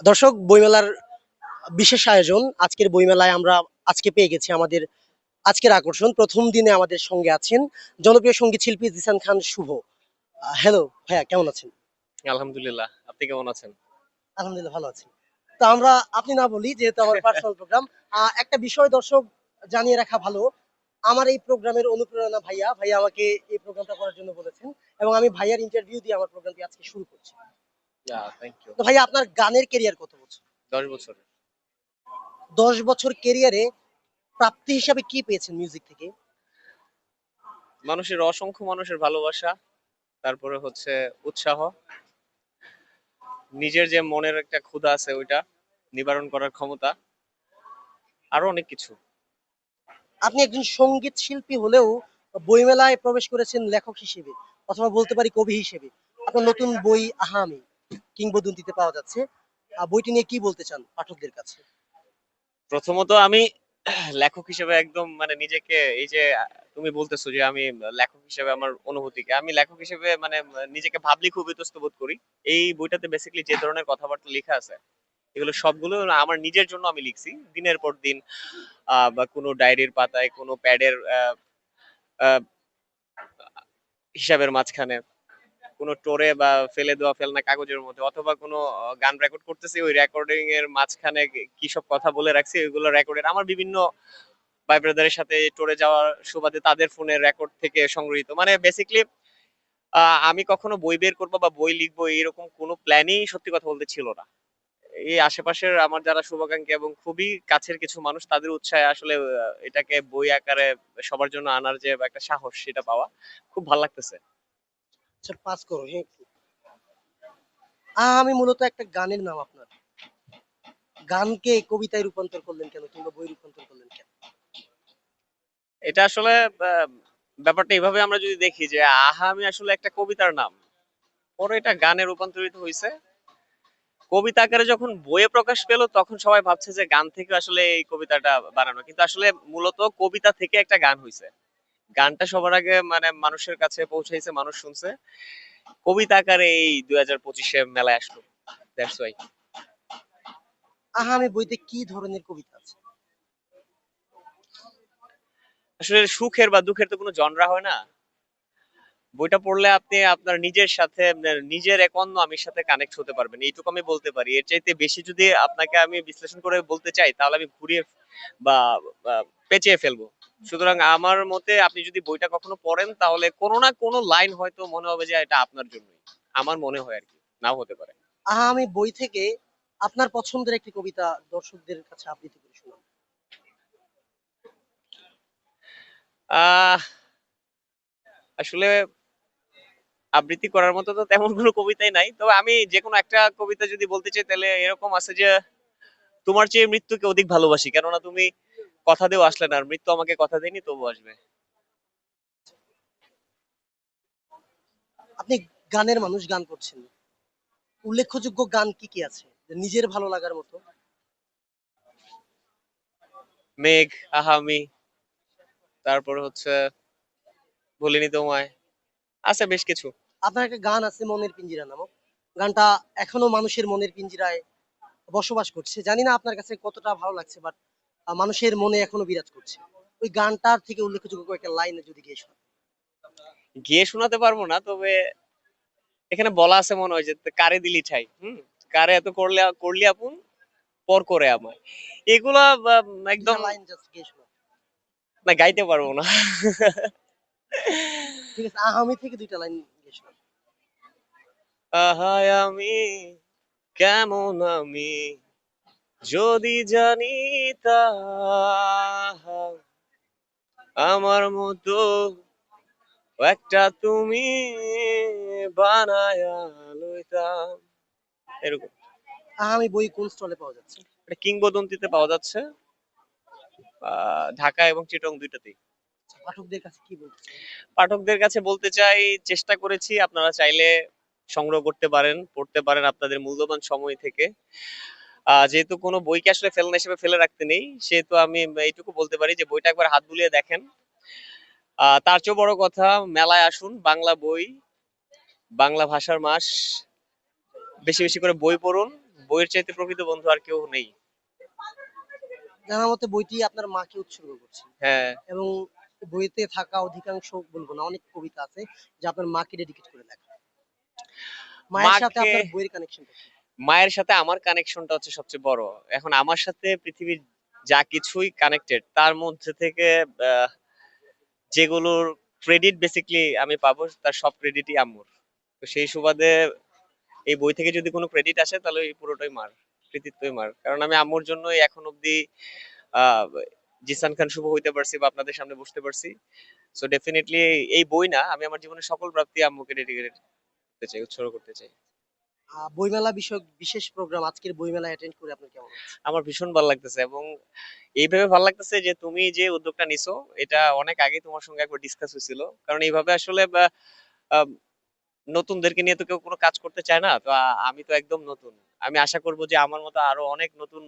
দর্শক বইমেলার বিশেষ আয়োজন আজকের বইমেলায় আমরা আজকে পেয়ে গেছি আমাদের আজকের আকর্ষণ। প্রথম দিনে আমাদের সঙ্গে আছেন জনপ্রিয় সংগীত শিল্পী জিসান খান শুভ। হ্যালো ভাইয়া কেমন আছেন? আলহামদুলিল্লাহ আপনি কেমন আছেন? আলহামদুলিল্লাহ ভালো আছি। তো আমরা আপনি না বলি যেহেতু আমার পার্সোনাল প্রোগ্রাম একটা বিষয় দর্শক জানিয়ে রাখা ভালো আমার এই প্রোগ্রামের অনুপ্রেরণা ভাইয়া ভাইয়া আমাকে এই প্রোগ্রামটা করার জন্য বলেছেন এবং আমি ভাইয়ার ইন্টারভিউ দিয়ে আমার প্রোগ্রামটি আজকে শুরু করছি। তো ভাইয়া আপনার গানের কেরিয়ার কত বছর? দশ বছর দশ বছর কেরিয়ারে প্রাপ্তি হিসাবে কি পেয়েছেন মিউজিক থেকে? মানুষের অসংখ্য মানুষের ভালোবাসা তারপরে হচ্ছে উৎসাহ নিজের যে মনের একটা ক্ষুধা আছে ওইটা নিবারণ করার ক্ষমতা আরও অনেক কিছু। আপনি একজন সংগীত শিল্পী হলেও বইমেলায় প্রবেশ করেছেন লেখক হিসেবে অথবা বলতে পারি কবি হিসেবে। আপনার নতুন বই আহামি কিংবদন্তিতে পাওয়া যাচ্ছে। বইটি নিয়ে কি বলতে চান পাঠকদের কাছে? প্রথমত আমি লেখক হিসেবে একদম মানে নিজেকে এই যে, তুমি বলতেছো যে আমি লেখক হিসেবে আমার অনুভূতিকে, আমি লেখক হিসেবে মানে নিজেকে ভাবলি খুব ইতস্ত বোধ করি। এই বইটাতে বেসিক্যালি যে ধরনের কথাবার্তা লেখা আছে, এগুলো সবগুলো আমার নিজের জন্য আমি লিখছি। দিনের পর দিন বা কোনো ডায়েরির পাতায়, কোনো প্যাডের হিসাবের মাঝখানে কোনো টোরে বা ফেলে দেওয়া ফেলনা কাগজের মধ্যে, অথবা কোনো গান রেকর্ড করতেছি, ওই রেকর্ডিং এর মাঝখানে কি সব কথা বলে রাখছি, ওইগুলো রেকর্ডের আমার বিভিন্ন ভাই ব্রাদারের সাথে টোরে যাওয়ার সুবাদে তাদের ফোনের রেকর্ড থেকে সংগৃহীত। মানে বেসিক্যালি আমি কখনো বই বের করব বা বই লিখব এরকম কোনো প্ল্যানই সত্যি কথা বলতে ছিল না। এই আশেপাশের আমার যারা শুভাকাঙ্ক্ষী এবং খুবই কাছের কিছু মানুষ, তাদের উৎসাহে আসলে এটাকে বই আকারে সবার জন্য আনার যে একটা সাহস, সেটা পাওয়া খুব ভালো লাগতেছে। আচ্ছা পাস করো আমি মূলত একটা গানের নাম আপনার। গানকে কবিতায় রূপান্তর করলেন কেন কিংবা বই রূপান্তর করলেন কেন? এটা আসলে ব্যাপারটা এইভাবে আমরা যদি দেখি যে, আহা, আমি আসলে একটা কবিতার নাম। পরে এটা গানে রূপান্তরিত হয়েছে কবিতা আকারে যখন বইয়ে প্রকাশ পেল, তখন সবাই ভাবছে যে গান থেকে আসলে এই কবিতাটা বানানো। কিন্তু আসলে মূলত কবিতা থেকে একটা গান হয়েছে গানটা সবার আগে মানে মানুষের কাছে পৌঁছাইছে মানুষ শুনছে। কবিতা আকারে এই দুই হাজার পঁচিশে মেলায় আসলো। দ্যাটস ওয়াই বইতে কি ধরনের কবিতা আছে? আসলে সুখের বা দুঃখের তো কোনো জনরা হয় না। বইটা পড়লে আপনি আপনার নিজের সাথে নিজের এক অন্য আমির সাথে কানেক্ট হতে পারবেন। এইটুকু আমি বলতে পারি। এর চাইতে বেশি যদি আপনাকে আমি বিশ্লেষণ করে বলতে চাই তাহলে আমি ঘুরিয়ে বা পেঁচিয়ে ফেলব। সুতরাং আমার মতে আপনি যদি বইটা কখনো পড়েন তাহলে কোনো না কোনো লাইন হয়তো মনে হবে যে এটা আপনার জন্যই। আমার মনে হয় আর কি নাও হতে পারে। আহা আমি বই থেকে আপনার পছন্দের একটি কবিতা দর্শকদের কাছে আবৃত্তি করে শোনান আসলে আবৃত্তি করার মতো তো তেমন কোনো কবিতাই নাই। তবে আমি যে কোনো একটা কবিতা যদি বলতে চাই তাহলে এরকম আছে যে তোমার চেয়ে মৃত্যুকে অধিক ভালোবাসি। কেননা তুমি কথা দিয়েও আসলে না আর মৃত্যু আমাকে কথা দেয়নি তবু আসবে। আপনি গানের মানুষ গান করছেন। উল্লেখযোগ্য গান কি কি আছে? নিজের ভালো লাগার মতো। মেঘ আহামি তারপর হচ্ছে ভুলিনি তোমায় আছে বেশ কিছু। আপনার একটা গান আছে মনের পিঞ্জিরা নামক। গানটা এখনও মানুষের মনের পিঞ্জিরায় বসবাস করছে। জানি না আপনার কাছে কতটা ভালো লাগছে বাট মানুষের মনে এখনও বিরাজ করছে। ওই গানটার থেকে উল্লেখযোগ্য কয়েকটা লাইনে যদি গিয়ে শোনান গিয়ে শোনাতে পারব না তবে এখানে বলা আছে মনে হয় যে কারে দিলি ঠাই হুম? কারে এত করলে করলি আপন পর করে আমায়। এগুলা একদম লাইন জাস্ট গিয়ে শোনান না গাইতে পারব না। ঠিক আছে আহামি থেকে দুইটা লাইন গিয়ে শোনান আহায় আমি কেমন আমি? যদি জানি তাহা আমার মতো একটা তুমি বানায়া লইতাম। এরকম। আহামি বই কোন স্টলে পাওয়া যাচ্ছে? এটা কিংবদন্তিতে পাওয়া যাচ্ছে। ঢাকা এবং চিটং দুইটাতেই। পাঠকদের কাছে কি বলতে পাঠকদের কাছে বলতে চাই চেষ্টা করেছি আপনারা চাইলে সংগ্রহ করতে পারেন পড়তে পারেন আপনাদের মূল্যবান সময় থেকে। যেহেতু কোনো বইকে আসলে ফেলনা হিসেবে ফেলে রাখতে নেই সেহেতু আমি এইটুকু বলতে পারি যে বইটা একবার হাত বুলিয়ে দেখেন। তার চেয়েও বড় কথা মেলায় আসুন বাংলা বই বাংলা ভাষার মাস বেশি বেশি করে বই পড়ুন। বইয়ের চাইতে প্রকৃত বন্ধু আর কেউ নেই। জানার মতে বইটি আপনার মাকে উৎসর্গ করছেন হ্যাঁ। এবং বইতে থাকা অধিকাংশ বলব না অনেক কবিতা আছে যে আপনার মাকে ডেডিকেট করে লেখা। মায়ের সাথে আপনার বইয়ের কানেকশন মায়ের সাথে আমার কানেকশনটা হচ্ছে সবচেয়ে বড়। এখন আমার সাথে পৃথিবীর যা কিছুই কানেক্টেড তার মধ্যে থেকে যেগুলোর ক্রেডিট বেসিকলি আমি পাবো, তার সব ক্রেডিটই আম্মুর। তো সেই সুবাদে এই বই থেকে যদি কোনো ক্রেডিট আসে, তাহলে এই পুরোটাই মার, কৃতিত্বই মার। কারণ আমি আম্মুর জন্যই এখন অব্দি জিসান খান শুভ হইতে পারছি বা আপনাদের সামনে বসতে পারছি। সো ডেফিনেটলি এই বই না, আমি আমার জীবনের সকল প্রাপ্তি আম্মুকে ডেডিকেট করতে চাই, উৎসর্গ করতে চাই। বইমেলা বিষয়ক বিশেষ প্রোগ্রাম আজকের বইমেলা অ্যাটেন্ড করে আপনার কেমন? আমার ভীষণ ভালো লাগতেছে এবং এইভাবে ভালো লাগতেছে যে তুমি যে উদ্যোগটা নিছো, এটা অনেক আগে তোমার সঙ্গে একবার ডিসকাস হয়েছিল। কারণ এইভাবে আসলে নতুনদেরকে নিয়ে তো কেউ কোনো কাজ করতে চায় না। তো আমি তো একদম নতুন। আমি আশা করব যে আমার মতো আরও অনেক নতুন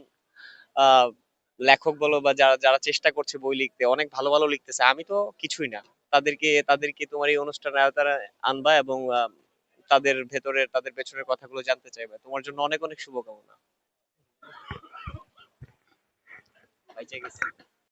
লেখক বলো বা যারা যারা চেষ্টা করছে বই লিখতে, অনেক ভালো ভালো লিখতেছে। আমি তো কিছুই না। তাদেরকে তাদেরকে তোমার এই অনুষ্ঠানে আওতায় আনবা এবং তাদের ভেতরের তাদের পেছনের কথাগুলো জানতে চাইবে। তোমার জন্য অনেক অনেক শুভকামনা।